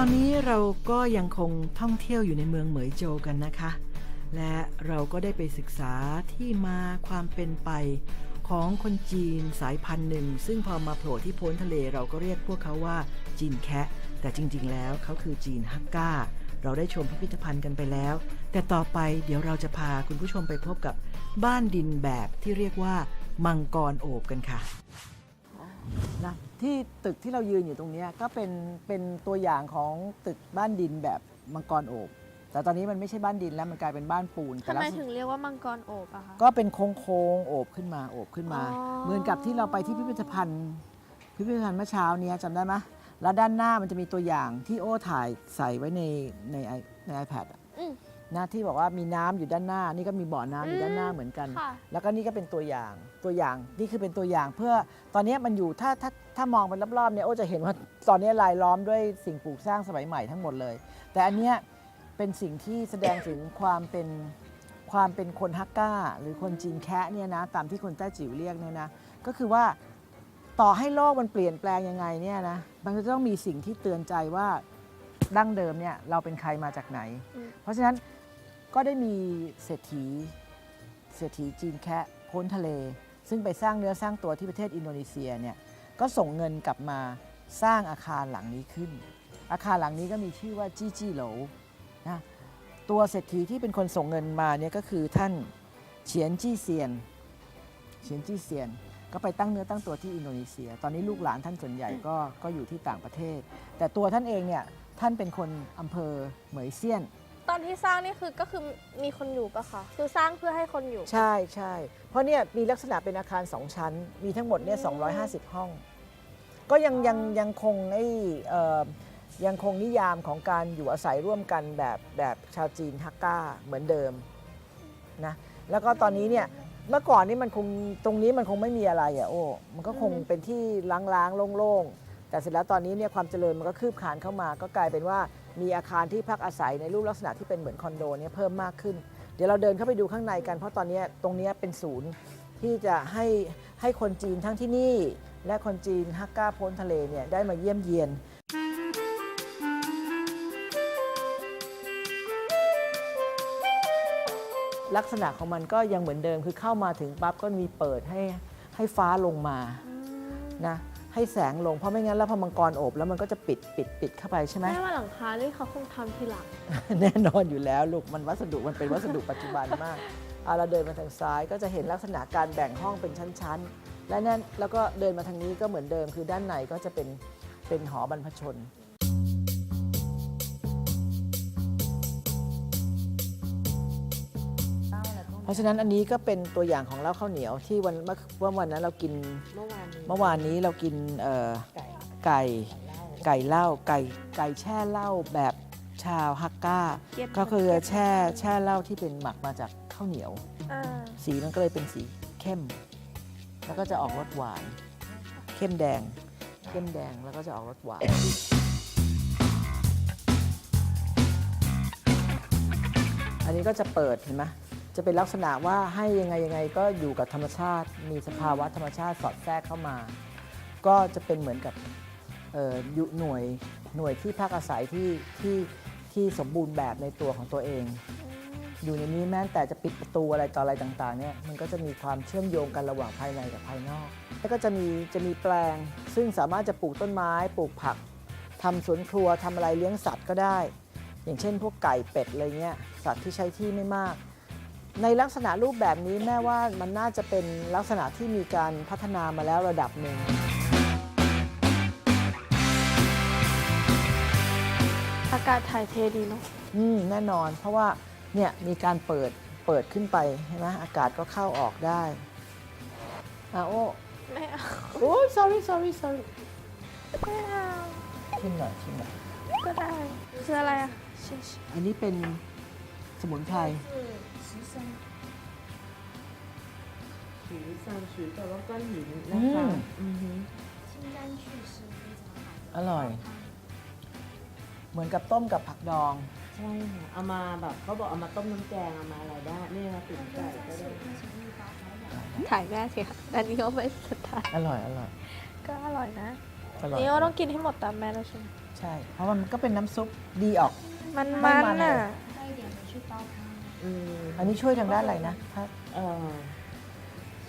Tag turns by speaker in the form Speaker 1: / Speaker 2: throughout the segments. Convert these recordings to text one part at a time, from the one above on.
Speaker 1: ตอนนี้เราก็ยังคงท่องเที่ยวอยู่ในเมืองเหมยโจกันนะคะ และเราก็ได้ไปศึกษาที่มาความเป็นไปของคนจีนสายพันธุ์หนึ่ง ซึ่งพอมาโผล่ที่พ้นทะเลเราก็เรียกพวกเขาว่าจีนแคะแต่จริง ๆ แล้วเขาคือจีนฮักก้า เราได้ชมพิพิธภัณฑ์กันไปแล้ว แต่ต่อไปเดี๋ยวเราจะพาคุณผู้ชมไปพบกับบ้านดินแบบที่เรียกว่ามังกรโอบกันค่ะ นะที่ตึกที่เรายืนอยู่ตรงเนี้ยก็เป็นเป็นตัวอย่างของตึกบ้านดินแบบมังกรโอบแต่ตอนนี้มันไม่ใช่บ้านดินแล้วมันกลายเป็นบ้านปูน
Speaker 2: ทำ
Speaker 1: แต่
Speaker 2: ไม
Speaker 1: ลักษ
Speaker 2: ถึ
Speaker 1: ณะ
Speaker 2: งเรียกว่ามังกรโอบอะคะ
Speaker 1: ก็เป็นโค้งโค้งๆโอบขึ้นมาโอบขึ้นมา
Speaker 2: อ๋อ
Speaker 1: เหมือนกับที่เราไปที่พิพิธภัณฑ์พิพิธภัณฑ์เมื่อเช้าเนี้ยจำได้ไหมแล้วด้านหน้ามันจะมีตัวอย่างที่โอ้ถ่ายใส่ไว้ในในไอใน iPad อะ
Speaker 2: อืม
Speaker 1: นะที่บอกว่ามีน้ำอยู่ด้านหน้า นี่ก็มีบ่อน้ำอยู่
Speaker 2: อืม
Speaker 1: ด้านหน้าเหมือนกัน
Speaker 2: ค่ะ
Speaker 1: แล้วก็นี่ก็เป็นตัวอย่างตัวอย่างนี่คือเป็นตัวอย่างเพื่อตอนนี้มันอยู่ถ้าถ้าถ้ามองไปรอบๆเนี่ยโอ้จะเห็นว่าตอนนี้ลายล้อมด้วยสิ่งปลูกสร้างสมัยใหม่ทั้งหมดเลย แต่อันเนี้ยเป็นสิ่งที่แสดงถึงความเป็นความเป็นคนฮักก้า หรือคนจีนแคะเนี่ยนะตามที่คนแต้จิ๋วเรียกเนี่ยนะก็คือว่าต่อให้โลกมันเปลี่ยนแปลงยังไงเนี่ยนะมันก็จะต้องมีสิ่งที่เตือนใจว่าดั้งเดิมเนี่ยเราเป็นใครมาจากไหน
Speaker 2: อืม
Speaker 1: เพราะฉะนั้น ก็ได้มีเศรษฐี เศรษฐีจีนแคะพ้นทะเล ซึ่งไปสร้างเนื้อสร้างตัวที่ประเทศอินโดนีเซียเนี่ยก็ส่งเงินกลับมาสร้างอาคารหลังนี้ขึ้น อาคารหลังนี้ก็มีชื่อว่าจี้จี้โหลนะตัวเศรษฐีที่เป็นคนส่งเงินมาเนี่ยก็คือท่านเฉียนจี้เซียนเฉียนจี้เซียน ก็ไปตั้งเนื้อตั้งตัวที่อินโดนีเซีย ตอนนี้ลูกหลานท่านส่วนใหญ่ก็ก็อยู่ที่ต่างประเทศ แต่ตัวท่านเองเนี่ยท่านเป็นคนอำเภอเหมยเซียน
Speaker 2: ตอนที่สร้างนี่คือก็คือมีคนอยู่ปะคะคือสร้างเพื่อให้คนอยู่
Speaker 1: ใช่ใช่เพราะเนี่ยมีลักษณะเป็นอาคารสองชั้น มีทั้งหมดเนี่ย
Speaker 2: อืม
Speaker 1: 250 ห้อง ก็ยังยังยังคงไอ้เอ่อยังคงนิยามของการอยู่อาศัยร่วมกันแบบแบบชาวจีนฮักก้าเหมือนเดิมนะแล้วก็ตอนนี้เนี่ยเมื่อก่อนนี่มันคงตรงนี้มันคงไม่มีอะไรอะโอ้มันก็คงเป็นที่ล้างๆโล่งๆ แต่เสร็จแล้วตอนนี้เนี่ยความเจริญมันก็คืบคลานเข้ามา ก็กลายเป็นว่ามีอาคารที่พักอาศัยในรูปลักษณะที่เป็นเหมือนคอนโดเนี่ยเพิ่มมากขึ้น เดี๋ยวเราเดินเข้าไปดูข้างในกัน เพราะตอนนี้ตรงนี้เป็นศูนย์ที่จะให้ให้คนจีนทั้งที่นี่ และคนจีนฮักก้าพ้นทะเลเนี่ยได้มาเยี่ยมเยียนลักษณะของมันก็ยังเหมือนเดิมคือเข้ามาถึงปั๊บก็มีเปิดให้ให้ฟ้าลงมานะ ให้แสงลงเพราะไม่งั้นแล้วพอมังกรโอบแล้วมันก็จะปิดปิดปิดเข้าไปใช่ไหม
Speaker 2: แม่ว่าหลังคานี่เขาคงทำทีหลัง
Speaker 1: แน่นอนอยู่แล้วลูกมันวัสดุมันเป็นวัสดุปัจจุบันมากเอาเราเดินมาทางซ้ายก็จะเห็นลักษณะการแบ่งห้องเป็นชั้นๆ และนั่นแล้วก็เดินมาทางนี้ก็เหมือนเดิมคือด้านในก็จะเป็นเป็นหอบรรพชน ราะฉะนั้นอันนี้ก็เป็นตัวอย่างของเหล้าข้าวเหนียวที่วันเมื่อเมื่อวันนั้นเรากิน
Speaker 3: เมื่อวานนี้
Speaker 1: เมื่อวานนี้เรากินเอ่อ
Speaker 3: ไก่
Speaker 1: ไก่
Speaker 3: เหล้า
Speaker 1: ไก่เหล้าไก่ไก่แช่เหล้าแบบชาวฮักก้า
Speaker 2: เก็บ
Speaker 1: ก็คือแช่แช่เหล้าที่เป็นหมักมาจากข้าวเหนียว
Speaker 2: อ่า
Speaker 1: สีมันก็เลยเป็นสีเข้ม แล้วก็จะออกรสหวาน เข้มแดง เข้มแดงแล้วก็จะออกรสหวาน อันนี้ก็จะเปิดเห็นไหม จะเป็นลักษณะว่าให้ยังไงยังไงก็อยู่กับธรรมชาติ มีสภาวะธรรมชาติสอดแทรกเข้ามา ก็จะเป็นเหมือนกับอ่ยู่หน่วยหน่วยที่พักอาศัยที่ที่ที่สมบูรณ์แบบในตัวของตัวเอง อยู่ในนี้แม้แต่จะปิดประตูอะไรต่ออะไรต่างๆเนี่ยมันก็จะมีความเชื่อมโยงกันระหว่างภายในกับภายนอก แล้วก็จะมีจะมีแปลง ซึ่งสามารถจะปลูกต้นไม้ปลูกผักทำสวนครัวทำอะไรเลี้ยงสัตว์ก็ได้ อย่างเช่น พวกไก่เป็ดอะไรเงี้ยสัตว์ที่ใช้ที่ไม่มาก ในลักษณะรูปแบบนี้แม่ว่ามันน่าจะเป็นลักษณะที่มีการพัฒนามาแล้วระดับหนึ่ง
Speaker 2: อากาศถ่ายเทดีเนาะ
Speaker 1: อืมแน่นอน เพราะว่าเนี่ยมีการเปิดเปิดขึ้นไปใช่ไหมอากาศก็เข้าออกได้อะโอ้
Speaker 2: ไม่เอา
Speaker 1: โอ้ sorry sorry sorry
Speaker 2: ไม่เอา
Speaker 1: ชิมหน่อยชิมหน่อย
Speaker 2: ก็ได้ คืออะไรอะชิชิ
Speaker 1: อันนี้เป็น สมุนไพร
Speaker 3: สีสันสีสันสีแต่ว่าก็หินนะคะอือฮึ
Speaker 1: อร่อย เหมือนกับต้มกับผักดอง
Speaker 3: ใช่ค่ะเอามาแบบเขาบอกเอามาต้มน้ำแกงเอามาอะไรได้นี่นะตุ๋นไก่ก็ได้
Speaker 2: ถ่ายแม่สิค่ะอันนี้ก็ไปสุดท้าย
Speaker 1: อร่อยอร่อย
Speaker 2: ก็อร่อยนะ
Speaker 1: อ
Speaker 2: นี่ก็ต้องกินให้หมดตามแม่แล้วใช่ม
Speaker 1: ใช่ เพราะมันก็เป็นน้ำซุปดีออก
Speaker 2: มัน
Speaker 1: มั
Speaker 2: นอะ
Speaker 4: ชื่อเต้าค่ะ
Speaker 3: อืม
Speaker 1: อันนี้ช่วยทางด้านอะไรนะถ้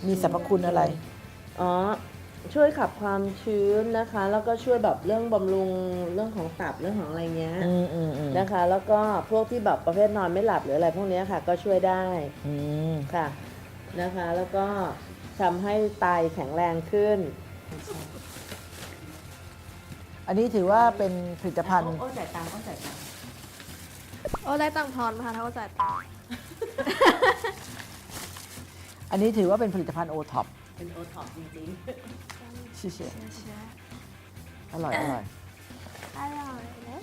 Speaker 1: มีสรรพคุณอะไร
Speaker 3: อ๋อ ช่วยขับความชื้นนะคะ แล้วก็ช่วยแบบเรื่องบำรุงเรื่องของตับเรื่องของอะไรเงี้ยนะคะ แล้วก็พวกที่แบบประเภทนอนไม่หลับหรืออะไรพวกนี้ค่ะ ก็ช่วยได้ค่ะนะคะ แล้วก็ทำให้ไตแข็งแรงขึ้น
Speaker 1: อันนี้ถือว่าเป็นผลิตภัณฑ์
Speaker 3: อ้อจ่ายตังอ้อจ่ายตัง
Speaker 2: โอ้ได้ตังค์ทอนมาค่ะถ้าเขาจ่ายตังค์
Speaker 1: อันนี้ถือว่าเป็นผลิตภัณฑ์โอท็อป
Speaker 3: เป็นโอท็อปจริง
Speaker 1: ชิเช
Speaker 2: เชีย
Speaker 1: อร่อยอร่อย
Speaker 2: อร่อยนะ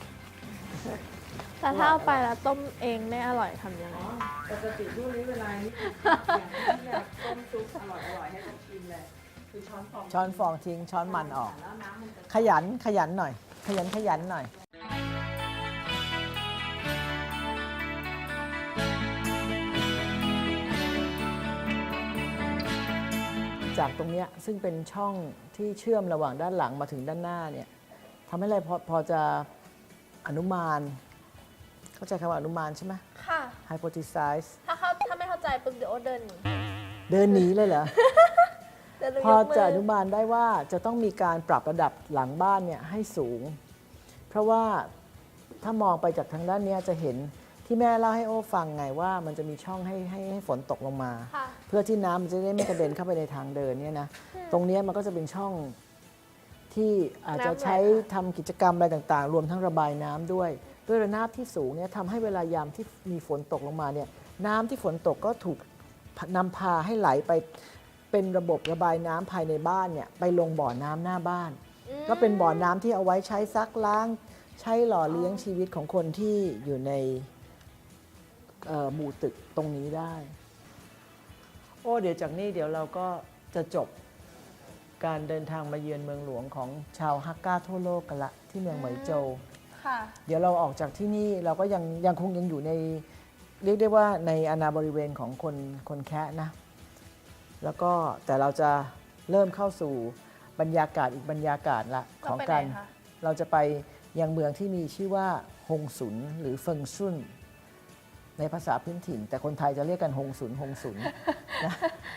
Speaker 2: แต่ถ้าเอาไปแล้วต้มเองไม่อร่อยทำยังไง
Speaker 3: ๆ ปกติช่วงนี้เวลานี้อย่างที่อยากต้มซุปอร่อยๆให้เขาชิมเลย คือช้อนฟอง
Speaker 1: ช้อนฟองทิ้งช้อนมันออก
Speaker 3: แล้วน้ำมันจะ
Speaker 1: ขยันขยันหน่อย ขยันขยันหน่อย จากตรงเนี้ยซึ่งเป็นช่องที่เชื่อมระหว่างด้านหลังมาถึงด้านหน้าเนี่ยทำให้เราพอพอจะอนุมาน เข้าใจคำว่าอนุมานใช่ไหม
Speaker 2: ค่ะ
Speaker 1: hypothesize
Speaker 2: ถ้าเขาถ้าไม่เข้าใจปุ๊บเดี๋ยวโอ๊ตเดินหนี
Speaker 1: เดินหนีเลยเหรอ
Speaker 2: เดินหรื
Speaker 1: พอย
Speaker 2: กมื
Speaker 1: จะอนุมานได้ว่าจะต้องมีการปรับระดับหลังบ้านเนี่ยให้สูง เพราะว่าถ้ามองไปจากทางด้านเนี้ยจะเห็นที่แม่เล่าให้โอ้ฟังไงว่ามันจะมีช่องให้ให้ให้ฝนตกลงมา
Speaker 2: ค่ะ
Speaker 1: เพื่อที่น้ำมันจะได้ไม่กระเด็นเข้าไปในทางเดินเนี่ยนะตรงเนี้ยมันก็จะเป็นช่องที่อาจจะใช้ทำกิจกรรมอะไรต่างๆ รวมทั้งระบายน้ำด้วย ด้วยระนาบที่สูงเนี่ยทำให้เวลายามที่มีฝนตกลงมาเนี่ยน้ำที่ฝนตกก็ถูกนำพาให้ไหลไปเป็นระบบระบายน้ำภายในบ้านเนี่ยไปลงบ่อน้ำหน้าบ้าน ก็เป็นบ่อน้ำที่เอาไว้ใช้ซักล้าง ใช้หล่อเลี้ยงชีวิตของคนที่อยู่ในเอ่อหมู่ตึกตรงนี้ได้โอ้เดี๋ยวจากนี้เดี๋ยวเราก็จะจบการเดินทางมาเยือนเมืองหลวงของชาวฮักก้าทั่วโลกกันละที่เมืองเหมยโจว
Speaker 2: ค่ะ
Speaker 1: เดี๋ยวเราออกจากที่นี่เราก็ยังยังคงยังอยู่ใน เรียกได้ว่าในอาณาบริเวณของคนคนแคะนะ แล้วก็แต่เราจะเริ่มเข้าสู่บรรยากาศอีกบรรยากาศละของการ
Speaker 2: เราไปไหนคะ
Speaker 1: เราจะไปยังเมืองที่มีชื่อว่าฮงสุนหรือเฟิงซุน ในภาษาพื้นถิ่น แต่คนไทยจะเรียกกันฮงสุนฮงสุนนะ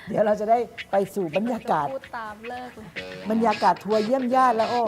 Speaker 1: เดี๋ยวเราจะได้ไปสู่บรรยากาศ
Speaker 2: พูดตามเลิกเลย
Speaker 1: บรรยากาศทัวร์เยี่ยมญาติแล้วโอ้